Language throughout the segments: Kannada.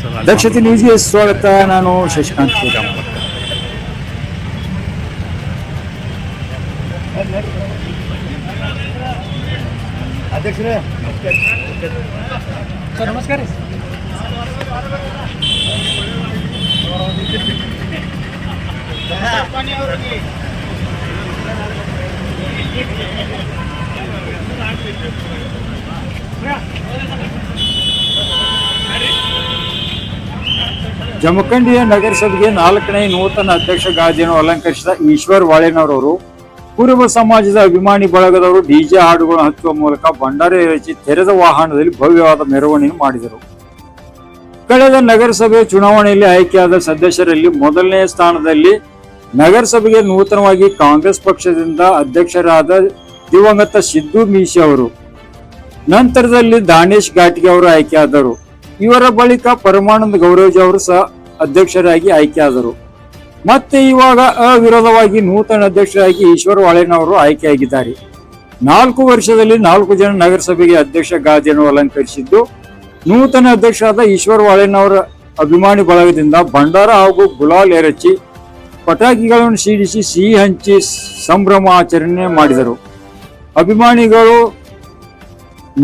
ಸರ್ ಅಲ್ಲಿ ದಕ್ಷತೆ ನ್ಯೂಸ್ಗೆ ಸ್ವಾಗತ ನಾನು ಶಶಿಕಾಂತ್ ಶ್ರೀರಾಮ್ ಅಧ್ಯಕ್ಷರೇ ಸರ್ ನಮಸ್ಕಾರ ಜಮಖಂಡಿಯ ನಗರಸಭೆಗೆ ನಾಲ್ಕನೇ ನೂತನ ಅಧ್ಯಕ್ಷ ಗಾದಿಯನ್ನು ಅಲಂಕರಿಸಿದ ಈಶ್ವರ್ ವಾಳೆನವರವರು ಕುರುಬ ಸಮಾಜದ ಅಭಿಮಾನಿ ಬಳಗದವರು ಡಿಜೆ ಹಾಡುಗಳನ್ನು ಹಚ್ಚುವ ಮೂಲಕ ಭಂಡಾರ ರಚಿಸಿ ತೆರೆದ ವಾಹನದಲ್ಲಿ ಭವ್ಯವಾದ ಮೆರವಣಿಗೆ ಮಾಡಿದರು. ಕಳೆದ ನಗರಸಭೆ ಚುನಾವಣೆಯಲ್ಲಿ ಆಯ್ಕೆಯಾದ ಸದಸ್ಯರಲ್ಲಿ ಮೊದಲನೇ ಸ್ಥಾನದಲ್ಲಿ ನಗರಸಭೆಗೆ ನೂತನವಾಗಿ ಕಾಂಗ್ರೆಸ್ ಪಕ್ಷದಿಂದ ಅಧ್ಯಕ್ಷರಾದ ದಿವಂಗತ ಸಿದ್ದು ಮೀಶಿ ಅವರು, ನಂತರದಲ್ಲಿ ದಾನೇಶ್ ಘಾಟಿಗೆ ಅವರು ಆಯ್ಕೆಯಾದರು. ಇವರ ಬಳಿಕ ಪರಮಾನಂದ ಗೌರವಜಿ ಅವರು ಸಹ ಅಧ್ಯಕ್ಷರಾಗಿ ಆಯ್ಕೆಯಾದರು. ಮತ್ತೆ ಇವಾಗ ಅವಿರೋಧವಾಗಿ ನೂತನ ಅಧ್ಯಕ್ಷರಾಗಿ ಈಶ್ವರ ಒಳೆನವರು ಆಯ್ಕೆಯಾಗಿದ್ದಾರೆ. ನಾಲ್ಕು ವರ್ಷದಲ್ಲಿ ನಾಲ್ಕು ಜನ ನಗರಸಭೆಗೆ ಅಧ್ಯಕ್ಷ ಗಾದಿಯನ್ನು ಅಲಂಕರಿಸಿದ್ದು, ನೂತನ ಅಧ್ಯಕ್ಷರಾದ ಈಶ್ವರ ಒಳೆನವರ ಅಭಿಮಾನಿ ಬಳಗದಿಂದ ಭಂಡಾರ ಹಾಗೂ ಗುಲಾಲ್ ಎರಚಿ ಪಟಾಕಿಗಳನ್ನು ಸಿಡಿಸಿ ಸಿಹಿ ಹಂಚಿ ಸಂಭ್ರಮ ಆಚರಣೆ ಮಾಡಿದರು. ಅಭಿಮಾನಿಗಳು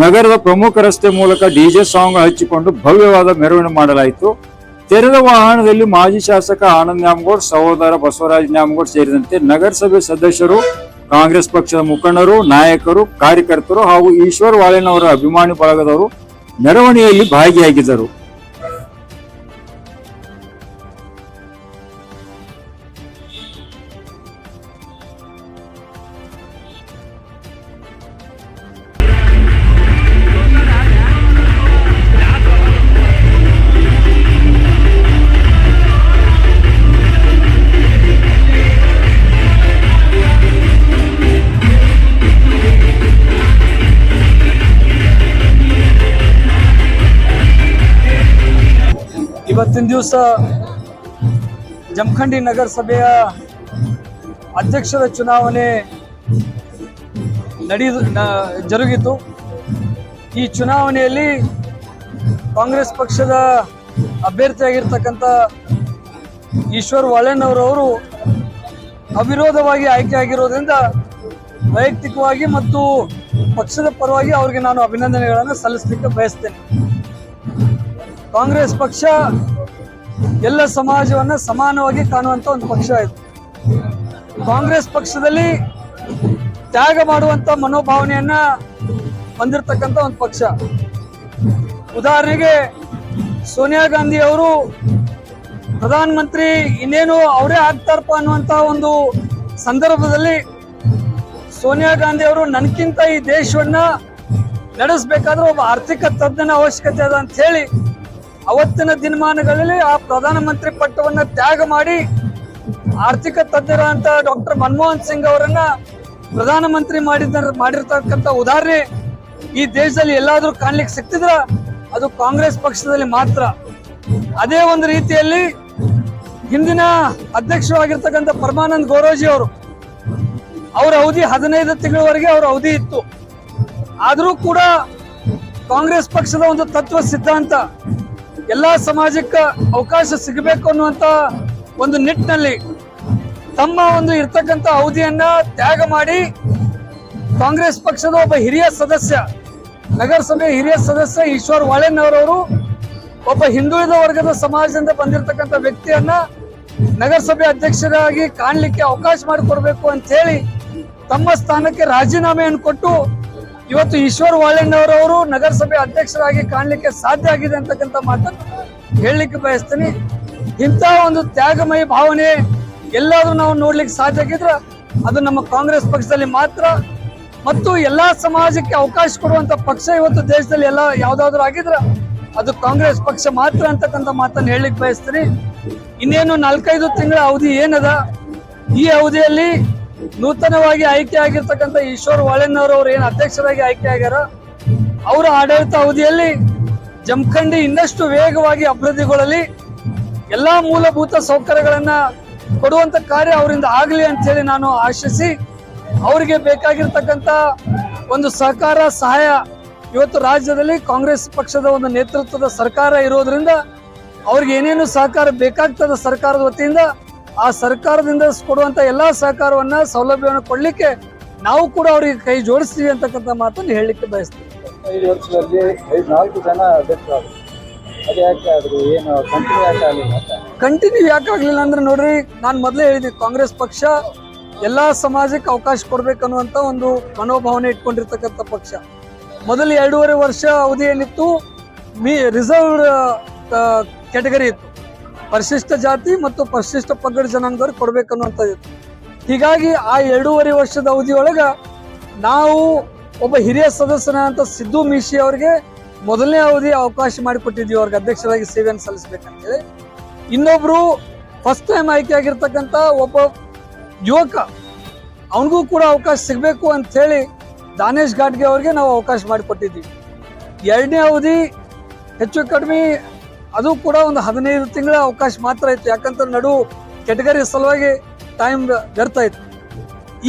ನಗರದ ಪ್ರಮುಖ ರಸ್ತೆ ಮೂಲಕ ಡಿಜೆ ಸಾಂಗ್ ಹಚ್ಚಿಕೊಂಡು ಭವ್ಯವಾದ ಮೆರವಣಿಗೆ ಮಾಡಲಾಯಿತು. ತೆರೆದ ವಾಹನದಲ್ಲಿ ಮಾಜಿ ಶಾಸಕ ಆನಂದ್ ನ್ಯಾಮಗೌಡ್, ಸಹೋದರ ಬಸವರಾಜ್ ನ್ಯಾಮಗೌಡ್ ಸೇರಿದಂತೆ ನಗರಸಭೆ ಸದಸ್ಯರು, ಕಾಂಗ್ರೆಸ್ ಪಕ್ಷದ ಮುಖಂಡರು, ನಾಯಕರು, ಕಾರ್ಯಕರ್ತರು ಹಾಗೂ ಈಶ್ವರ್ ವಾಳೆನವರ ಅಭಿಮಾನಿ ಬಳಗದವರು ಮೆರವಣಿಗೆಯಲ್ಲಿ ಭಾಗಿಯಾಗಿದ್ದರು. ಇವತ್ತಿನ ದಿವಸ ಜಮಖಂಡಿ ನಗರಸಭೆಯ ಅಧ್ಯಕ್ಷರ ಚುನಾವಣೆ ನಡೀ ಜರುಗಿತು. ಈ ಚುನಾವಣೆಯಲ್ಲಿ ಕಾಂಗ್ರೆಸ್ ಪಕ್ಷದ ಅಭ್ಯರ್ಥಿಯಾಗಿರ್ತಕ್ಕಂಥ ಈಶ್ವರ್ ವಾಳೆಣ್ಣವರವರು ಅವಿರೋಧವಾಗಿ ಆಯ್ಕೆ ಆಗಿರೋದ್ರಿಂದ ವೈಯಕ್ತಿಕವಾಗಿ ಮತ್ತು ಪಕ್ಷದ ಪರವಾಗಿ ಅವರಿಗೆ ನಾನು ಅಭಿನಂದನೆಗಳನ್ನು ಸಲ್ಲಿಸಲಿಕ್ಕೆ ಬಯಸ್ತೇನೆ. ಕಾಂಗ್ರೆಸ್ ಪಕ್ಷ ಎಲ್ಲ ಸಮಾಜವನ್ನ ಸಮಾನವಾಗಿ ಕಾಣುವಂತ ಒಂದು ಪಕ್ಷ ಇದು. ಕಾಂಗ್ರೆಸ್ ಪಕ್ಷದಲ್ಲಿ ತ್ಯಾಗ ಮಾಡುವಂತ ಮನೋಭಾವನೆಯನ್ನ ಹೊಂದಿರತಕ್ಕಂತ ಒಂದು ಪಕ್ಷ. ಉದಾಹರಣೆಗೆ ಸೋನಿಯಾ ಗಾಂಧಿ ಅವರು ಪ್ರಧಾನಮಂತ್ರಿ ಇನ್ನೇನು ಅವರೇ ಆಗ್ತಾರಪ್ಪ ಅನ್ನುವಂಥ ಒಂದು ಸಂದರ್ಭದಲ್ಲಿ ಸೋನಿಯಾ ಗಾಂಧಿ ಅವರು ನನಗಿಂತ ಈ ದೇಶವನ್ನ ನಡೆಸಬೇಕಾದ್ರೆ ಒಬ್ಬ ಆರ್ಥಿಕ ತಜ್ಞನ ಅವಶ್ಯಕತೆ ಅದ ಅಂತ ಹೇಳಿ ಅವತ್ತಿನ ದಿನಮಾನಗಳಲ್ಲಿ ಆ ಪ್ರಧಾನಮಂತ್ರಿ ಪಟ್ಟವನ್ನ ತ್ಯಾಗ ಮಾಡಿ ಆರ್ಥಿಕ ತಜ್ಞರ ಡಾಕ್ಟರ್ ಮನಮೋಹನ್ ಸಿಂಗ್ ಅವರನ್ನ ಪ್ರಧಾನಮಂತ್ರಿ ಮಾಡಿದ ಮಾಡಿರ್ತಕ್ಕಂಥ ಉದಾಹರಣೆ ಈ ದೇಶದಲ್ಲಿ ಎಲ್ಲಾದರೂ ಕಾಣ್ಲಿಕ್ಕೆ ಸಿಕ್ತಿದ್ರ? ಅದು ಕಾಂಗ್ರೆಸ್ ಪಕ್ಷದಲ್ಲಿ ಮಾತ್ರ. ಅದೇ ಒಂದು ರೀತಿಯಲ್ಲಿ ಹಿಂದಿನ ಅಧ್ಯಕ್ಷರಾಗಿರ್ತಕ್ಕಂಥ ಪರಮಾನಂದ್ ಗೋರೋಜಿ ಅವರು, ಅವರ ಅವಧಿ ಹದಿನೈದು ತಿಂಗಳವರೆಗೆ ಅವರ ಅವಧಿ ಇತ್ತು. ಆದರೂ ಕೂಡ ಕಾಂಗ್ರೆಸ್ ಪಕ್ಷದ ಒಂದು ತತ್ವ ಸಿದ್ಧಾಂತ ಎಲ್ಲಾ ಸಮಾಜಕ್ಕೆ ಅವಕಾಶ ಸಿಗಬೇಕು ಅನ್ನುವಂತ ಒಂದು ನಿಟ್ಟಿನಲ್ಲಿ ತಮ್ಮ ಒಂದು ಇರ್ತಕ್ಕಂಥ ಅವಧಿಯನ್ನ ತ್ಯಾಗ ಮಾಡಿ ಕಾಂಗ್ರೆಸ್ ಪಕ್ಷದ ಒಬ್ಬ ಹಿರಿಯ ಸದಸ್ಯ ನಗರಸಭೆ ಹಿರಿಯ ಸದಸ್ಯ ಈಶ್ವರ್ ವಾಳೆನ್ನವರವರು ಒಬ್ಬ ಹಿಂದುಳಿದ ವರ್ಗದ ಸಮಾಜದಿಂದ ಬಂದಿರತಕ್ಕಂತ ವ್ಯಕ್ತಿಯನ್ನ ನಗರಸಭೆ ಅಧ್ಯಕ್ಷರಾಗಿ ಕಾಣಲಿಕ್ಕೆ ಅವಕಾಶ ಮಾಡಿಕೊಡ್ಬೇಕು ಅಂತ ಹೇಳಿ ತಮ್ಮ ಸ್ಥಾನಕ್ಕೆ ರಾಜೀನಾಮೆಯನ್ನು ಕೊಟ್ಟು ಇವತ್ತು ಈಶ್ವರ್ ವಾಳೆಣ್ಣವರವರು ನಗರಸಭೆ ಅಧ್ಯಕ್ಷರಾಗಿ ಕಾಣಲಿಕ್ಕೆ ಸಾಧ್ಯ ಆಗಿದೆ ಅಂತಕ್ಕಂಥ ಮಾತನ್ನು ಹೇಳಲಿಕ್ಕೆ ಬಯಸ್ತೀನಿ. ಇಂಥ ಒಂದು ತ್ಯಾಗಮಯ ಭಾವನೆ ಎಲ್ಲಾದ್ರೂ ನಾವು ನೋಡ್ಲಿಕ್ಕೆ ಸಾಧ್ಯ ಆಗಿದ್ರೆ ಅದು ನಮ್ಮ ಕಾಂಗ್ರೆಸ್ ಪಕ್ಷದಲ್ಲಿ ಮಾತ್ರ ಮತ್ತು ಎಲ್ಲಾ ಸಮಾಜಕ್ಕೆ ಅವಕಾಶ ಕೊಡುವಂತ ಪಕ್ಷ ಇವತ್ತು ದೇಶದಲ್ಲಿ ಎಲ್ಲ ಯಾವ್ದಾದ್ರು ಆಗಿದ್ರೆ ಅದು ಕಾಂಗ್ರೆಸ್ ಪಕ್ಷ ಮಾತ್ರ ಅಂತಕ್ಕಂಥ ಮಾತನ್ನು ಹೇಳಲಿಕ್ಕೆ ಬಯಸ್ತೀನಿ. ಇನ್ನೇನು ನಾಲ್ಕೈದು ತಿಂಗಳ ಅವಧಿ ಏನದ? ಈ ಅವಧಿಯಲ್ಲಿ ನೂತನವಾಗಿ ಆಯ್ಕೆ ಆಗಿರ್ತಕ್ಕಂಥ ಈಶ್ವರ್ ವಾಳೆನ್ನವರು ಅವ್ರು ಏನು ಅಧ್ಯಕ್ಷರಾಗಿ ಆಯ್ಕೆ ಆಗ್ಯಾರ, ಅವರ ಆಡಳಿತ ಅವಧಿಯಲ್ಲಿ ಜಮಖಂಡಿ ಇನ್ನಷ್ಟು ವೇಗವಾಗಿ ಅಭಿವೃದ್ಧಿಗೊಳ್ಳಲಿ, ಎಲ್ಲಾ ಮೂಲಭೂತ ಸೌಕರ್ಯಗಳನ್ನ ಕೊಡುವಂತ ಕಾರ್ಯ ಅವರಿಂದ ಆಗಲಿ ಅಂತ ಹೇಳಿ ನಾನು ಆಶಿಸಿ, ಅವರಿಗೆ ಬೇಕಾಗಿರ್ತಕ್ಕಂಥ ಒಂದು ಸಹಕಾರ, ಸಹಾಯ ಇವತ್ತು ರಾಜ್ಯದಲ್ಲಿ ಕಾಂಗ್ರೆಸ್ ಪಕ್ಷದ ಒಂದು ನೇತೃತ್ವದ ಸರ್ಕಾರ ಇರೋದ್ರಿಂದ ಅವ್ರಿಗೆ ಏನೇನು ಸಹಕಾರ ಬೇಕಾಗ್ತದ ಸರ್ಕಾರದ ವತಿಯಿಂದ ಆ ಸರ್ಕಾರದಿಂದ ಕೊಡುವಂತ ಎಲ್ಲಾ ಸಹಕಾರವನ್ನ ಸೌಲಭ್ಯವನ್ನು ಕೊಡ್ಲಿಕ್ಕೆ ನಾವು ಕೂಡ ಅವರಿಗೆ ಕೈ ಜೋಡಿಸ್ತೀವಿ ಅಂತಕ್ಕಂಥ ಮಾತನ್ನು ಹೇಳಲಿಕ್ಕೆ ಬಯಸ್ತೀವಿ ಐದು ವರ್ಷದಲ್ಲಿ ನಾಲ್ಕು ಜನ ಕಂಟಿನ್ಯೂ ಯಾಕೆ ಆಗಲಿಲ್ಲ ಅಂದ್ರೆ ನೋಡ್ರಿ ನಾನು ಮೊದಲೇ ಹೇಳಿದ್ದೆ ಕಾಂಗ್ರೆಸ್ ಪಕ್ಷ ಎಲ್ಲಾ ಸಮಾಜಕ್ಕೆ ಅವಕಾಶ ಕೊಡ್ಬೇಕನ್ನುವಂತ ಒಂದು ಮನೋಭಾವನೆ ಇಟ್ಕೊಂಡಿರ್ತಕ್ಕಂಥ ಪಕ್ಷ. ಮೊದಲು ಎರಡೂವರೆ ವರ್ಷ ಅವಧಿ ಏನಿತ್ತು ಮೀ ರಿಸರ್ವ್ಡ್ ಕ್ಯಾಟಗರಿ ಇತ್ತು. ಪರಿಶಿಷ್ಟ ಜಾತಿ ಮತ್ತು ಪರಿಶಿಷ್ಟ ಪಂಗಡ ಕೊಡ್ಬೇಕನ್ನುವಂಥದ್ದು ಇತ್ತು. ಹೀಗಾಗಿ ಆ ಎರಡೂವರೆ ವರ್ಷದ ಅವಧಿಯೊಳಗೆ ನಾವು ಒಬ್ಬ ಹಿರಿಯ ಸದಸ್ಯನಾದಂಥ ಸಿದ್ದು ಮೀಶಿ ಅವರಿಗೆ ಮೊದಲನೇ ಅವಧಿ ಅವಕಾಶ ಮಾಡಿಕೊಟ್ಟಿದ್ವಿ ಅವ್ರಿಗೆ ಅಧ್ಯಕ್ಷರಾಗಿ ಸೇವೆಯನ್ನು ಸಲ್ಲಿಸ್ಬೇಕಂತೇಳಿ. ಇನ್ನೊಬ್ರು ಫಸ್ಟ್ ಟೈಮ್ ಆಯ್ಕೆ ಆಗಿರ್ತಕ್ಕಂಥ ಒಬ್ಬ ಯುವಕ, ಅವನಿಗೂ ಕೂಡ ಅವಕಾಶ ಸಿಗಬೇಕು ಅಂತ ಹೇಳಿ ದಾನೇಶ್ ಘಾಟ್ಗೆ ಅವ್ರಿಗೆ ನಾವು ಅವಕಾಶ ಮಾಡಿಕೊಟ್ಟಿದ್ವಿ ಎರಡನೇ ಅವಧಿ ಹೆಚ್ಚು ಕಡಿಮೆ ಅದು ಕೂಡ ಒಂದು ಹದಿನೈದು ತಿಂಗಳ ಅವಕಾಶ ಮಾತ್ರ ಇತ್ತು. ಯಾಕಂತಂದ್ರೆ ನಡು ಕೆಟಗರಿ ಸಲುವಾಗಿ ಟೈಮ್ ವ್ಯರ್ಥ ಇತ್ತು.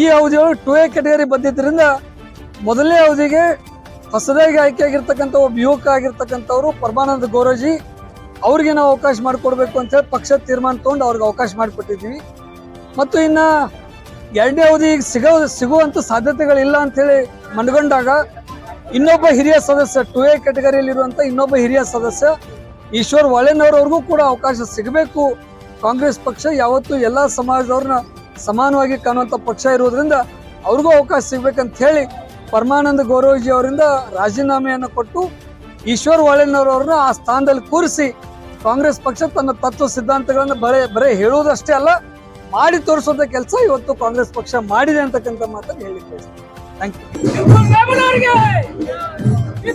ಈ ಅವಧಿಯೊಳಗೆ ಟು ಎ ಕೆಟಗರಿ ಬಂದಿದ್ದರಿಂದ ಮೊದಲನೇ ಅವಧಿಗೆ ಹೊಸದಾಗಿ ಆಯ್ಕೆ ಆಗಿರ್ತಕ್ಕಂಥ ಒಬ್ಬ ಯುವಕ ಆಗಿರ್ತಕ್ಕಂಥವ್ರು ಪರಮಾನಂದ ಗೌರಜಿ ಅವ್ರಿಗೆ ನಾವು ಅವಕಾಶ ಮಾಡಿಕೊಡ್ಬೇಕು ಅಂತ ಹೇಳಿ ಪಕ್ಷ ತೀರ್ಮಾನ ತಗೊಂಡು ಅವ್ರಿಗೆ ಅವಕಾಶ ಮಾಡಿಕೊಟ್ಟಿದ್ದೀವಿ. ಮತ್ತು ಇನ್ನು ಎರಡನೇ ಅವಧಿ ಈಗ ಸಿಗೋ ಸಿಗುವಂಥ ಸಾಧ್ಯತೆಗಳಿಲ್ಲ ಅಂತ ಹೇಳಿ ಮನಗೊಂಡಾಗ ಇನ್ನೊಬ್ಬ ಹಿರಿಯ ಸದಸ್ಯ ಟು ಎ ಕೆಟಗರಿಯಲ್ಲಿರುವಂಥ ಇನ್ನೊಬ್ಬ ಹಿರಿಯ ಸದಸ್ಯ ಈಶ್ವರ್ ಒಳೆನವರವ್ರಿಗೂ ಕೂಡ ಅವಕಾಶ ಸಿಗಬೇಕು. ಕಾಂಗ್ರೆಸ್ ಪಕ್ಷ ಯಾವತ್ತೂ ಎಲ್ಲ ಸಮಾಜದವ್ರನ್ನ ಸಮಾನವಾಗಿ ಕಾಣುವಂತ ಪಕ್ಷ ಇರೋದ್ರಿಂದ ಅವ್ರಿಗೂ ಅವಕಾಶ ಸಿಗ್ಬೇಕಂತ ಹೇಳಿ ಪರಮಾನಂದ ಗೌರವಜಿ ಅವರಿಂದ ರಾಜೀನಾಮೆಯನ್ನು ಕೊಟ್ಟು ಈಶ್ವರ್ ಒಳೆನವರವ್ರನ್ನ ಆ ಸ್ಥಾನದಲ್ಲಿ ಕೂರಿಸಿ ಕಾಂಗ್ರೆಸ್ ಪಕ್ಷ ತನ್ನ ತತ್ವ ಸಿದ್ಧಾಂತಗಳನ್ನ ಬರೇ ಬರೇ ಹೇಳುವುದಷ್ಟೇ ಅಲ್ಲ, ಮಾಡಿ ತೋರಿಸೋದ ಕೆಲಸ ಇವತ್ತು ಕಾಂಗ್ರೆಸ್ ಪಕ್ಷ ಮಾಡಿದೆ ಅಂತಕ್ಕಂಥ ಮಾತನ್ನು ಹೇಳಿಕ್ಕೆ ಥ್ಯಾಂಕ್ ಯು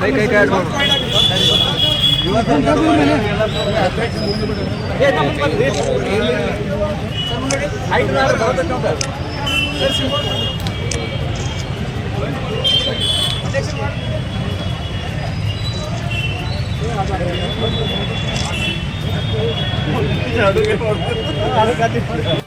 કઈ કઈ કઈ ಅದು ಕಾಟಿ